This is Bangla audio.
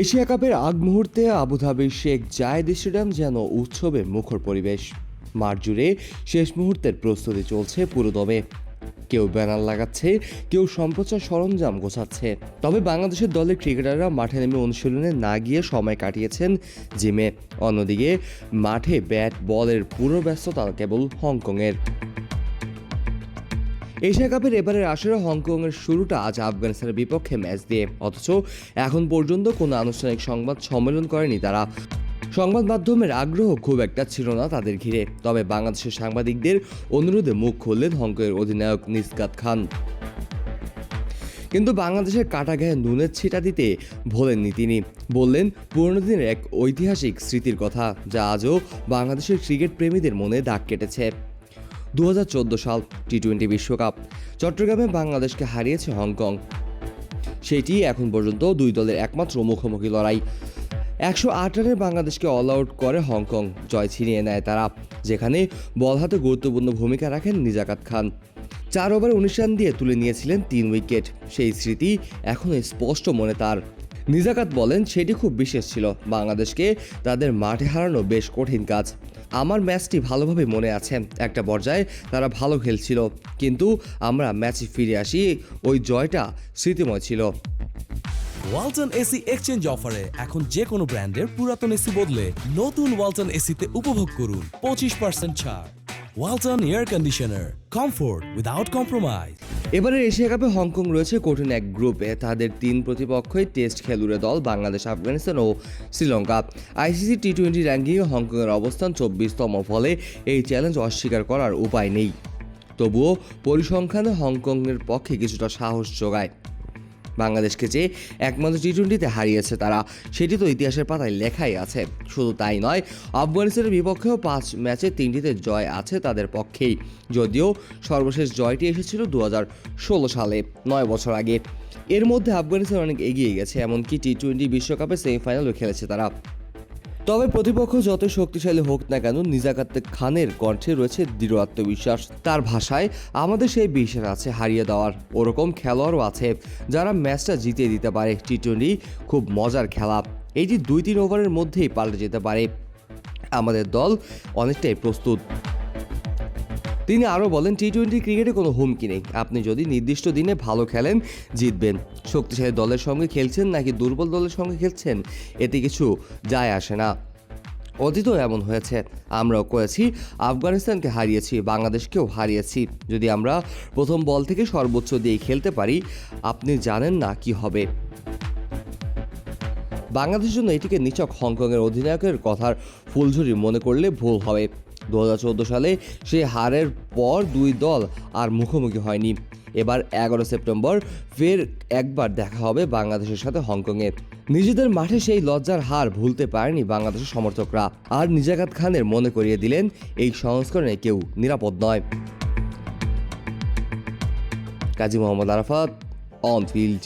এশিয়া কাপের আগ মুহূর্তে আবুধাবির শেখ জায়েদ স্টেডিয়াম যেন উৎসবে মুখর পরিবেশ। মাঠ জুড়ে শেষ মুহূর্তের প্রস্তুতি চলছে পুরোদমে কেউ ব্যানার লাগাচ্ছে, কেউ সম্প্রচার সরঞ্জাম গোছাচ্ছে। তবে বাংলাদেশের দলের ক্রিকেটাররা মাঠে নেমে অনুশীলনে না গিয়ে সময় কাটিয়েছেন জিমে। অন্যদিকে, মাঠে ব্যাট, বলের পুরো ব্যস্ততা কেবল হংকংয়ের। এশিয়া কাপের এবারের আসরে হংকংয়ের শুরুটা আজ আফগানিস্তানের বিপক্ষে ম্যাচ দিয়ে। অথচ এখন পর্যন্ত কোনো আনুষ্ঠানিক সংবাদ সম্মেলন করেনি তারা। সংবাদ মাধ্যমের আগ্রহ খুব একটা ছিল না তাদের ঘিরে। তবে বাংলাদেশের সাংবাদিকদের অনুরোধে মুখ খুললেন হংকংয়ের অধিনায়ক নিসকাত খান। কিন্তু বাংলাদেশের কাটা গায়ে নুনের ছিটা দিতে ভোলেননি তিনি। বললেন, পুরনো দিনের এক ঐতিহাসিক স্মৃতির কথা, যা আজও বাংলাদেশের ক্রিকেট প্রেমীদের মনে দাগ কেটেছে। দু হাজার চোদ্দ সাল টি টোয়েন্টি বিশ্বকাপ। চট্টগ্রামে বাংলাদেশকে হারিয়েছে হংকং। সেটি এখন পর্যন্ত দুই দলের একমাত্র মুখোমুখি লড়াই। একশো আট রানে বাংলাদেশকে অল আউট করে হংকং। জয় ছিনিয়ে নেয় তারা, যেখানে বল হাতে গুরুত্বপূর্ণ ভূমিকা রাখেন নিজাকাত খান। চার ওভারে উনিশ রান দিয়ে তুলে নিয়েছিলেন তিন উইকেট। সেই স্মৃতি এখনও স্পষ্ট মনে তার। নিজাকাত বলেন, সেটি খুব বিশেষ ছিল। বাংলাদেশকে তাদের মাঠে হারানো বেশ কঠিন কাজ। আমার ম্যাচটি ভালোভাবে মনে আছে একটা পর্যায়ে। তারা ভালো খেলছিল, কিন্তু আমরা ম্যাচে ফিরে আসি, ওই জয়টা স্মৃতিময় ছিল। ওয়ালটন এসি এক্সচেঞ্জ অফারে এখন যে কোনো ব্র্যান্ডের পুরাতন এসি বদলে নতুন ওয়ালটন এসিতে উপভোগ করুন পঁচিশ পার্সেন্ট ছাড়। Walton air conditioner, comfort without compromise. এবারের এশিয়া কাপে হংকং রয়েছে কঠিন এক গ্রুপে তাদের তিন প্রতিপক্ষই টেস্ট খেলুড়ে দল বাংলাদেশ, আফগানিস্তান ও শ্রীলঙ্কা। আইসিসি টি টোয়েন্টি র্যাঙ্কিংয়ে হংকংয়ের অবস্থান চব্বিশতম ফলে এই চ্যালেঞ্জ অস্বীকার করার উপায় নেই। তবুও পরিসংখ্যানে হংকংয়ের পক্ষে কিছুটা সাহস যোগায়। বাংলাদেশকে যে একমাত্র টি টোয়েন্টিতে হারিয়েছে তারা, সেটি তো ইতিহাসের পাতায় লেখাই আছে। শুধু তাই নয়, আফগানিস্তানের বিপক্ষেও পাঁচ ম্যাচে তিনটিতে জয় আছে তাদের পক্ষেই। যদিও সর্বশেষ জয়টি এসেছিল দু সালে, নয় বছর আগে। এর মধ্যে আফগানিস্তান অনেক এগিয়ে গেছে, এমনকি টি টোয়েন্টি বিশ্বকাপে সেমিফাইনালও খেলেছে তারা। তবে প্রতিপক্ষ যত শক্তিশালী হোক না কেন নিজাকাত খানের কণ্ঠে রয়েছে দৃঢ় আত্মবিশ্বাস। তার ভাষায় আমাদের সেই বিশ্বাস আছে হারিয়ে দেওয়ার। ওরকম খেলোয়াড়ও আছে যারা ম্যাচটা জিতিয়ে দিতে পারে। টি টোয়েন্টি খুব মজার খেলা। এটি দুই তিন ওভারের মধ্যেই পাল্টে যেতে পারে। আমাদের দল অনেকটাই প্রস্তুত। তিনি আরও বলেন টি টোয়েন্টি ক্রিকেটে কোনো হুমকি নেই। আপনি যদি নির্দিষ্ট দিনে ভালো খেলেন, জিতবেন। শক্তিশালী দলের সঙ্গে খেলছেন নাকি দুর্বল দলের সঙ্গে খেলছেন, এতে কিছু যায় আসে না। অতীতও এমন হয়েছে। আমরাও করেছি, আফগানিস্তানকে হারিয়েছি, বাংলাদেশকেও হারিয়েছি। যদি আমরা প্রথম বল থেকে সর্বোচ্চ দিয়ে খেলতে পারি, আপনি জানেন না কি হবে। বাংলাদেশের জন্য এটিকে নিচক হংকংয়ের অধিনায়কের কথার ফুলঝুরি মনে করলে ভুল হবে। দু হাজার চোদ্দ সালে সে হারের পর দুই দল আর মুখোমুখি হয়নি। এবার এগারো সেপ্টেম্বর ফের একবার দেখা হবে বাংলাদেশের সাথে হংকংয়ে। নিজেদের মাঠে সেই লজ্জার হার ভুলতে পারেনি বাংলাদেশের সমর্থকরা। আর নিজাকাত খানের মনে করিয়ে দিলেন, এই সংস্করণে কেউ নিরাপদ নয়। Kazi Mohammad Arafat on field